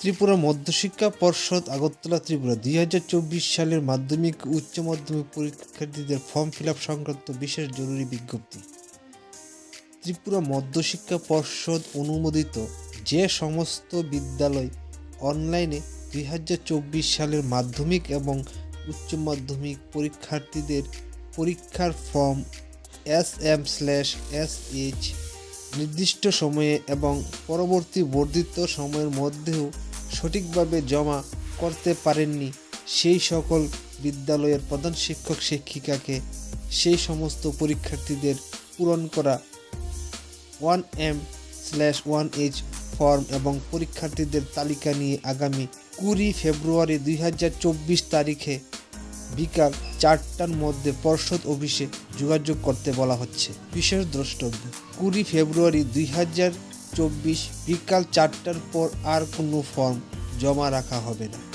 ত্রিপুরা মধ্যশিক্ষা পর্ষদ আগরতলা ত্রিপুরা দুই হাজার চব্বিশ সালের মাধ্যমিক উচ্চ মাধ্যমিক পরীক্ষার্থীদের ফর্ম ফিল আপ সংক্রান্ত বিশেষ জরুরি বিজ্ঞপ্তি। ত্রিপুরা মধ্যশিক্ষা পর্ষদ অনুমোদিত যে সমস্ত বিদ্যালয় অনলাইনে দুই হাজার চব্বিশ সালের মাধ্যমিক এবং উচ্চ মাধ্যমিক পরীক্ষার্থীদের পরীক্ষার form S M slash S H নির্দিষ্ট সময়ে এবং পরবর্তী বর্ধিত সময়ের মধ্যেও সঠিকভাবে জমা করতে পারেননি। সেই সকল বিদ্যালয়ের প্রধান শিক্ষক শিক্ষিকাকে সেই সমস্ত পরীক্ষার্থীদের পূরণ করা one M slash one H form এবং পরীক্ষার্থীদের তালিকা নিয়ে আগামী কুড়ি ফেব্রুয়ারি দুই হাজার চব্বিশ তারিখে বিকাল চারটার মধ্যে পর্ষদ অফিসে যোগাযোগ করতে বলা হচ্ছে। বিশেষ দ্রষ্টব্য, কুড়ি ফেব্রুয়ারি দুই হাজার চব্বিশ বিকাল চারটার পর আর কোনো ফর্ম জমা রাখা হবে না।